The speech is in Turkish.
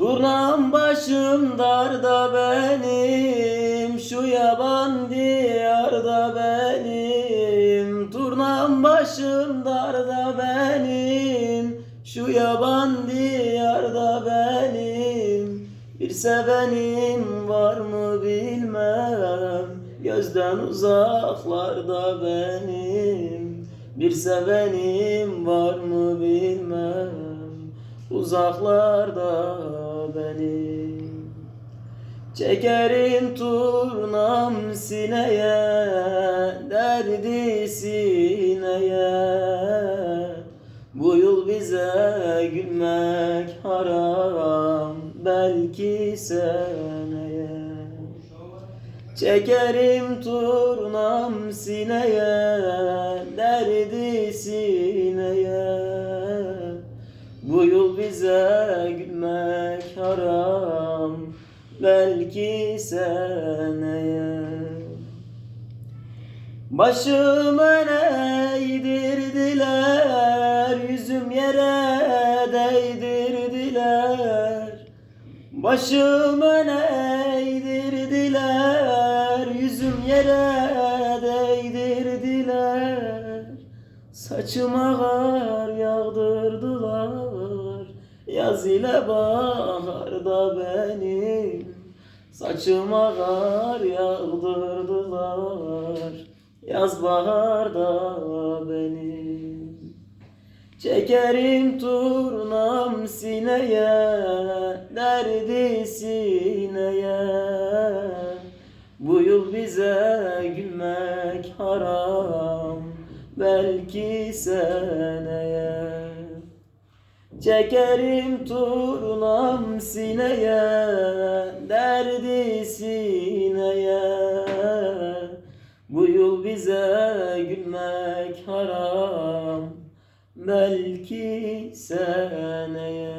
Turnam başım darda benim Şu yaban diyarda benim. Turnam başım darda benim Şu yaban diyarda benim. Bir sevenim var mı bilmem Gözden uzaklarda benim. Bir sevenim var mı bilmem Uzaklarda benim Çekerim turnam sineye Derdi sineye. Bu yıl bize gülmek haram Belki seneye. Çekerim turnam sineye Derdi sineye Bize gülmek haram. Belki seneye. Başımı eğdirdiler Yüzüm yere değdirdiler. Başımı eğdirdiler Yüzüm yere değdirdiler. Saçıma kar yağdırdılar Yaz ile baharda benim. Saçıma kar yağdırdılar. Yaz baharda benim. Çekerim turnam sineye Derdi sineye. Bu yıl bize gülmek haram Belki seneye Çekerim turnam sineye Derdi sineye. Bu yıl bize gülmek haram Belki seneye